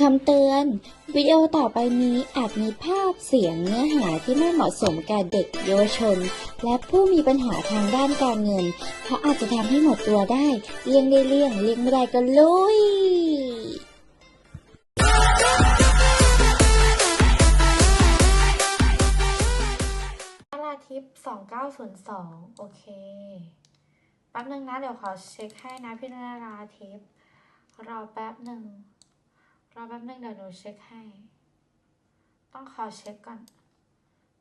คำเตือน วิดีโอต่อไปนี้อาจมีภาพเสียงเนื้อหาที่ไม่เหมาะสมแก่เด็กเยาวชน และผู้มีปัญหาทางด้านการเงิน เพราะอาจจะทำให้หมดตัวได้ เลี่ยงได้เลี่ยงเลี่ยงไม่ได้ก็ลุยนาราทิพย์สองเก้าศูนย์สองโอเค แป๊บนึงนะ เดี๋ยวขอเช็คให้นะพี่นาราทิพย์รอแป๊บหนึ่ง อแป๊บหนึ่งเดี๋ยวหนูเช็คให้ ต้องขอเช็คก่อน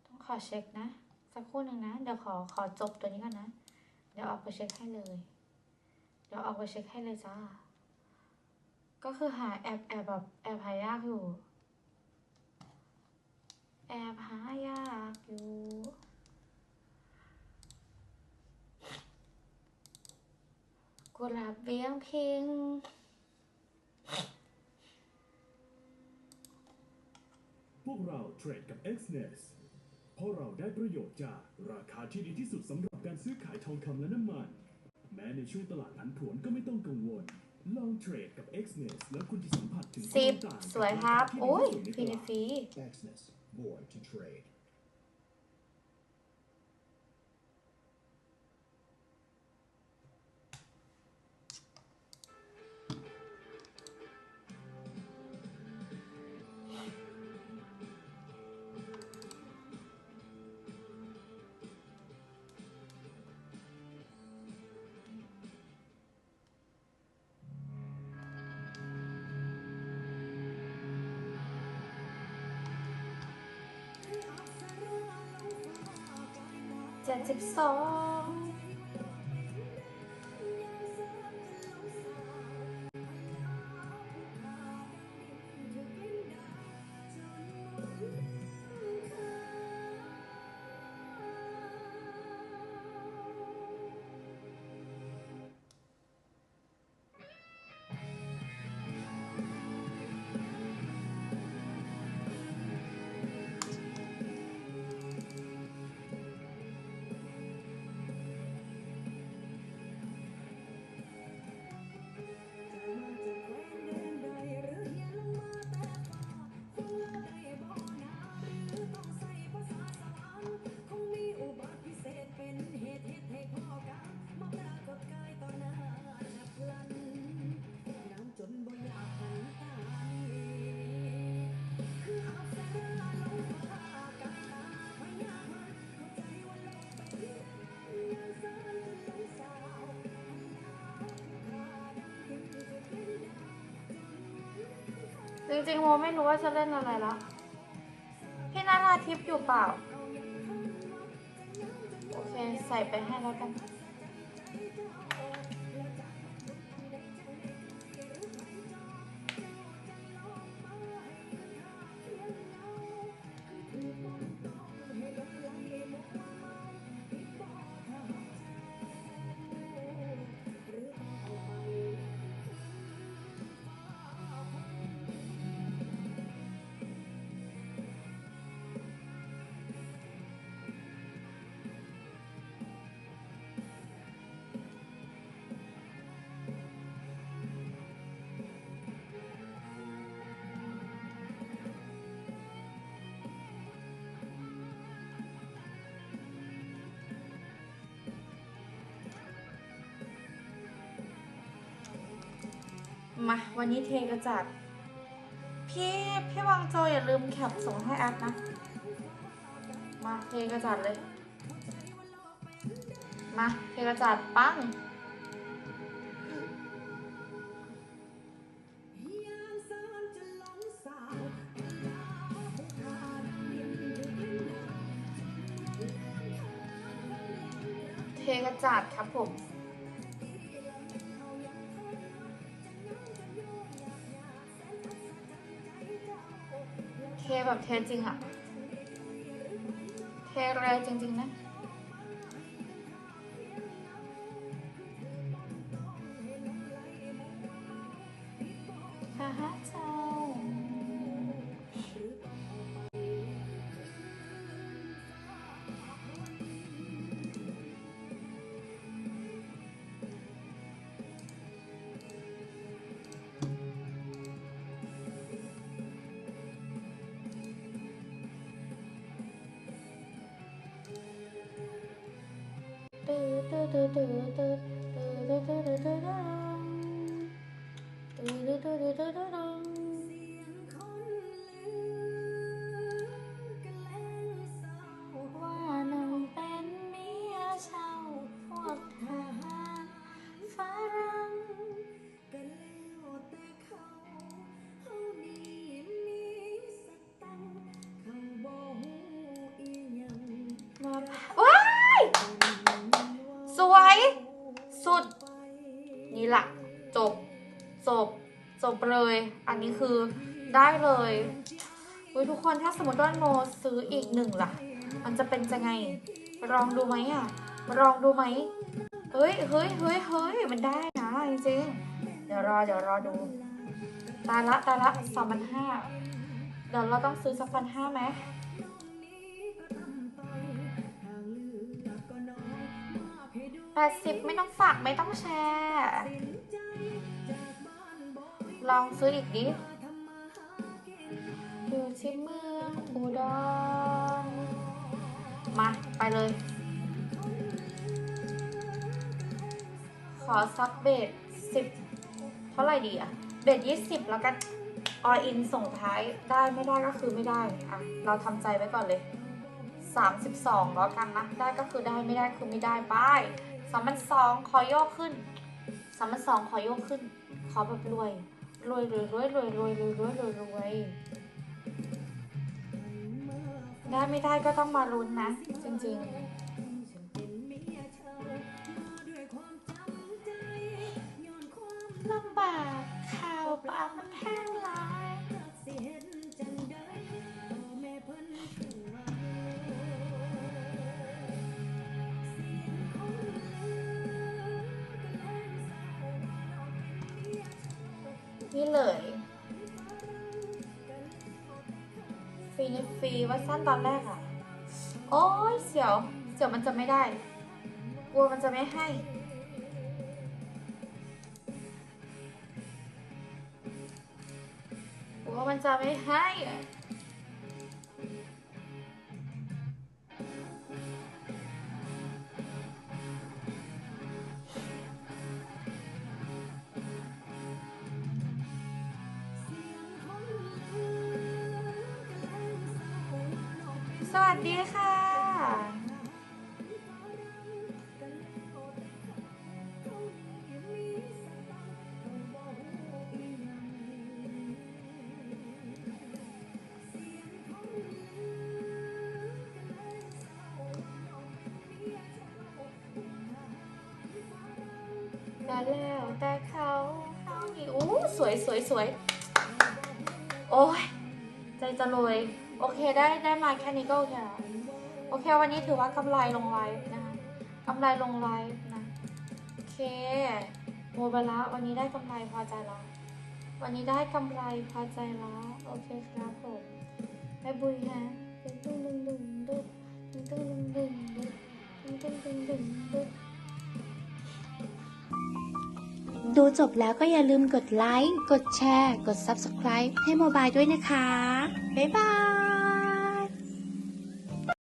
ต้องขอเช็คนะ สักครู่หนึ่งนะ เดี๋ยวขอขอจบตัวนี้ก่อนนะ เดี๋ยวออกไปเช็คให้เลย เดี๋ยวออกไปเช็คให้เลยจ้า ก็คือหาแอบแอบแบบแอบหายากอยู่ แอบหายากอยู่กุหลาบเบี้ยงพิง วกเราเทรดกับ Xness เพราะเราได้ประโยชน์จากราคาที่ดีที่สุดสำหรับการซื้อขายทองคำและน้ำมัน แม้ในช่วงตลาดผันผวนก็ไม่ต้องกังวล ลองเทรดกับ Xness แล้วคุณจะสัมผัสถึงคสิวาบมต่างสวยครับที่โอ้ยดีฟรีที่สุดในตลาดฟรี Exness, born to trade. เจ็ ริงๆโมไม่รู้ว่าจะเล่นอะไรละพี่นาราทิพย์อยู่เปล่า โอเค ใส่ไปให้แล้วกัน มา วันนี้เทกระจัด พี่พี่วางโจอย่าลืมแคปส่งให้แอปนะ มาเทกระจัดเลย มาเทกระจัดปั้งเทกระจัดครับผม เทแบบเทจริงอะเทแรงจริง ๆ นะ do do จบเลย อันนี้คือได้เลยอุ้ยทุกคนถ้าสมมติว่าโมซื้ออีกหนึ่งล่ะ มันจะเป็นจะไง ลองดูไหมอะลองดูไหมเฮ้ยเฮ้ยเฮ้ยเฮ้ยมันได้นะจริงๆเดี๋ยวรอเดี๋ยวรอดูตายละตายละสามพันห้าเดี๋ยวเราต้องซื้อสักพันห้าไหมแปดสิบไม่ต้องฝากไม่ต้องแชร์ ลองซื้ออีกดิอยู่ที่เมืองอุดรมา ไปเลย ขอซับเบสสิบเท่าไหร่ดีอะเบสยี่สิบแล้วกันออินส่งท้ายได้ไม่ได้ก็คือไม่ได้อะเราทำใจไว้ก่อนเลย32แล้วกันนะ ได้ก็คือได้ไม่ได้คือไม่ได้ไปสามพันสองขอโยกขึ้นสามพันสองขอโยกขึ้น ขอแบบรวย รวยรวยรวยรวยรวยรวยรวยรวยรวยได้ไม่ได้ก็ต้องมาลุ้นนะ จริง ๆ นี่เลยฟรีในฟรีว่าสั้นตอนแรกอะโอ้ยเสียว เสียวมันจะไม่ได้ กลัวมันจะไม่ให้ กลัวมันจะไม่ให้ สดีค่ะก็แล้วแต่เขาเขานี่อู้สวยสวยสวย โอ้ยใจจะรวย โอเคได้ได้มาแค่นี้ก็โอเคแล้วโอเค วันนี้ถือว่ากำไรลงไลฟ์นะคะกำไรลงไลฟ์นะ โอเคโมบาระวันนี้ได้กำไรพอใจแล้ว วันนี้ได้กำไรพอใจแล้ว โอเคครับผมไปบุยฮะตึ้งตึ้งดึงดึงดึงตึ้งตึ้งดึงดึงดึงตึ้งตึ้งดึงดึงดึงดูจบแล้วก็อย่าลืมกดไลค์ กดแชร์ กด Subscribe ให้โมบายด้วยนะคะ บ๊ายบาย